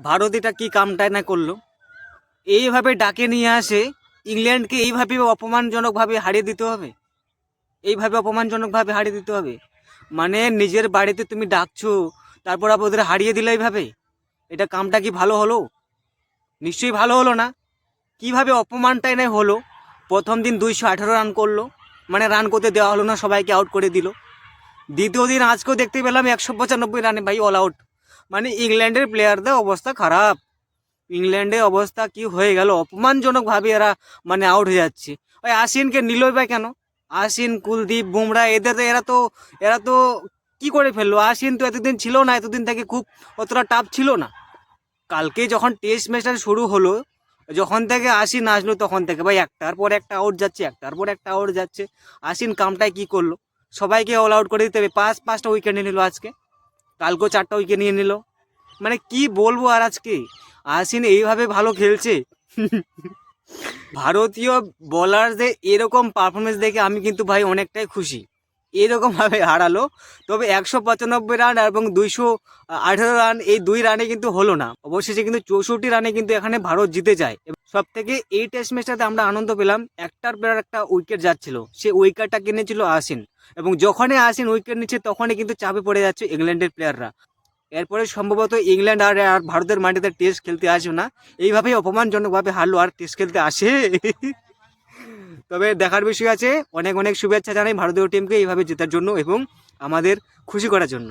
ভারত এটা কি কামটাই না করল? এইভাবে ডাকে নিয়ে আসে, ইংল্যান্ডকে এইভাবে অপমানজনকভাবে হারিয়ে দিতে হবে? এইভাবে অপমানজনকভাবে হারিয়ে দিতে হবে? মানে নিজের বাড়িতে তুমি ডাকছো, তারপর আবার ওদের হারিয়ে দিলে এইভাবে? এটা কামটা কি ভালো হলো? নিশ্চয়ই ভালো হলো না। কীভাবে অপমানটাই না হলো? প্রথম দিন দুইশো আঠেরো রান করল। মানে রান করতে দেওয়া হলো না, সবাইকে আউট করে দিল। দ্বিতীয় দিন আজকেও দেখতে পেলাম একশো পঁচানব্বই রানে ভাই অল আউট মানে ইংল্যান্ডের প্লেয়ারদের অবস্থা খারাপ। ইংল্যান্ডের অবস্থা কি হয়ে গেল? অপমানজনকভাবে এরা মানে আউট হয়ে যাচ্ছে। ওই আসিনকে নিলই বা কেন? আসিন, কুলদীপ, বুমরা এদের এরা তো এরা তো কি করে ফেলল? আসিন তো এতদিন ছিল না, এতদিন থেকে খুব অতটা টাফ ছিল না। কালকে যখন টেস্ট ম্যাচটা শুরু হলো, যখন থেকে আসিন আসলো তখন থেকে, ভাই একটার পর একটা আউট যাচ্ছে, একটার পর একটা আউট যাচ্ছে। আসিন কামটায় কি করল? সবাইকে অল আউট করে দিতে হবে। পাঁচ, পাঁচটা উইকেট নিয়ে নিল আজকে। কালকেও চারটা উইকেট নিয়ে নিল। মানে কি বলব আর আজকে? আসিন এইভাবে ভালো খেলছে। ভারতীয় বলারদের এরকম পারফরমেন্স দেখে আমি কিন্তু ভাই অনেকটাই খুশি। এরকমভাবে হারালো। তবে একশো পঁচানব্বই রান এবং দুইশো আঠেরো রান এই দুই রানে কিন্তু হলো না। অবশেষে কিন্তু চৌষট্টি রানে কিন্তু এখানে ভারত জিতে যায়। সব থেকে এই টেস্ট ম্যাচটাতে আমরা আনন্দ পেলাম, একটার পর একটা উইকেট যাচ্ছিল। সে উইকেটটা কিনেছিল আসিন এবং যখনই আসিন উইকেট নিচ্ছে, তখনই কিন্তু চাপে পড়ে যাচ্ছে ইংল্যান্ডের প্লেয়াররা এরপরে সম্ভবত ইংল্যান্ড আর আর ভারতের মাটিতে টেস্ট খেলতে আসবে না। এইভাবেই অপমানজনকভাবে হারলো আর টেস্ট খেলতে আসে। তবে দেখার বিষয় আছে, অনেক অনেক শুভেচ্ছা জানাই ভারতীয় টিমকে এইভাবে জেতার জন্য এবং আমাদের খুশি করার জন্য।